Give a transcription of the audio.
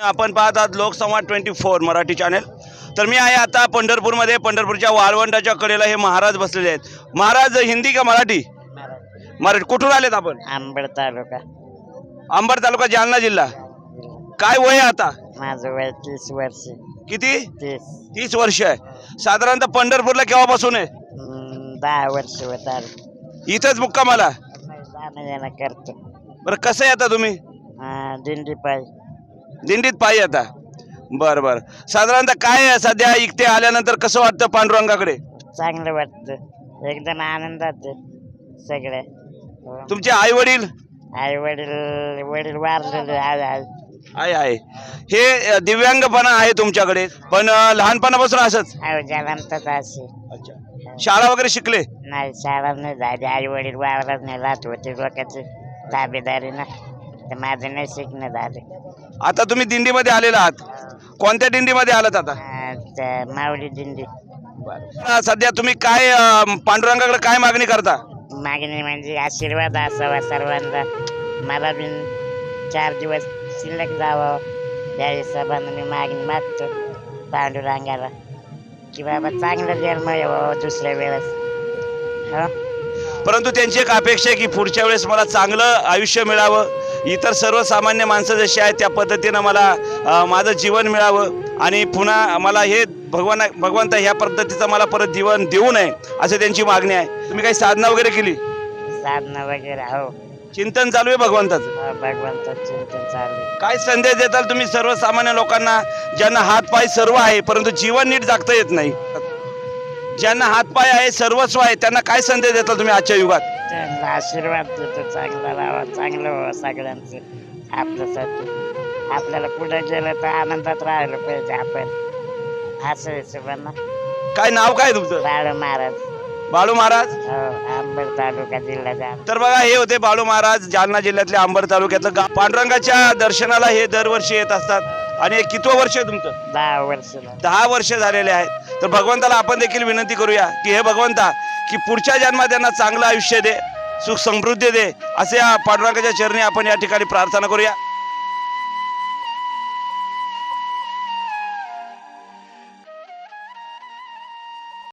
आपण पाहत आहात Lokasamvad twenty four Marathi channel. तर मी आहे आता पंढरपूरमध्ये. पंढरपूरच्या वाळवंटाच्या कडेला हे महाराज बसलेले आहेत. महाराज हिंदी का मराठी? मराठी. कुठून आलेत आपण? आंबड तालुका. अंबर तालुका जालना जिल्हा. काय वय आहे आता? माझं वय तीस वर्ष. किती? तीस. तीस वर्ष आहे. साधारणतः पंढरपूरला केव्हापासून आहे? हम्म, दहा वर्ष होत आले. इथंच मुक्कामाला? जाणं येणं करतो. बरं कसं आहे आता तुम्ही? दिंडी पाय दिंडीत पायी आता. बरं बरं. साधारणतः काय आहे सध्या इकडे आल्यानंतर कसं वाटतं पांडुरंगाकडे? चांगलं वाटतं. एकदम आनंदात सगळे. तुमचे आई वडील आई वडील वडील वारलेले. आहे आहे. हे अ, दिव्यांगपणा आहे तुमच्याकडे पण अ, लहानपणापासून असंच? आई जलंतच असे. शाळा वगैरे शिकले? नाही शाळा नाही झाली. आई वडील वावरात नाही राहत होते लोकांची ताबेदारी ना तर माझं नाही शिकणं झालं. आता तुम्ही दिंडीमध्ये आलेला आहात. कोणत्या दिंडीमध्ये आलात आता? त्या माऊली दिंडी. अ, सध्या तुम्ही काय अ, पांडुरंगाकडे काय मागणी करता? मागणी म्हणजे आशीर्वाद असावा सर्वांना. मला बी चार दिवस शिल्लक जावं. या हिशोबानं मी मागणी मागतो पांडुरंगाला. की बाबा चांगलं जन्म यावं दुसऱ्या वेळेस. हो? परंतु त्यांची एक अपेक्षा आहे की पुढच्या वेळेस मला चांगलं आयुष्य मिळावं. इतर सर्वसामान्य माणसं जशी आहेत त्या पद्धतीनं मला माझं जीवन मिळावं आणि पुन्हा मला हे भगवान भगवंत ह्या पद्धतीचं मला परत जीवन देऊ नये असं त्यांची मागणी आहे. तुम्ही काही साधना वगैरे केली? साधनं वगैरे हो. चिंतन चालू आहे भगवंताचं? हो, भगवंताचं चिंतन चालू आहे. काय संदेश देताल तुम्ही सर्वसामान्य लोकांना ज्यांना हात पाय सर्व आहे परंतु जीवन नीट जगता येत नाही? ज्यांना हात पाय आहे सर्वस्व आहे त्यांना काय संदेश देताल तुम्ही आजच्या युगात? त्यांना आशीर्वाद देतो चांगला राहावा चांगलं व्हावं सगळ्यांचं. आपल्यासाठी. आपल्याला पुढे गेलं तर आनंदात राहिलं पाहिजे आपण. असं हिशोबानं काय नाव काय तुमचं? बाळ महाराज. बाळू महाराज? हो आंबड तालुका जिल्हा जा तर बघा हे होते बाळू महाराज जालना जिल्ह्यातले अंबर तालुक्यातलं गाव. पांडुरंगाच्या दर्शनाला हे दरवर्षी येत असतात. आणि हे कितवं वर्ष आहे तुमचं? दहा वर्षाला दहा वर्ष झालेले आहेत. तर भगवंताला आपण देखील विनंती करूया की हे भगवंता की पुढच्या जन्मात त्यांना चांगलं आयुष्य दे सुख समृद्धी दे असे या पांडुरंगाच्या चरणी आपण या ठिकाणी प्रार्थना करूया.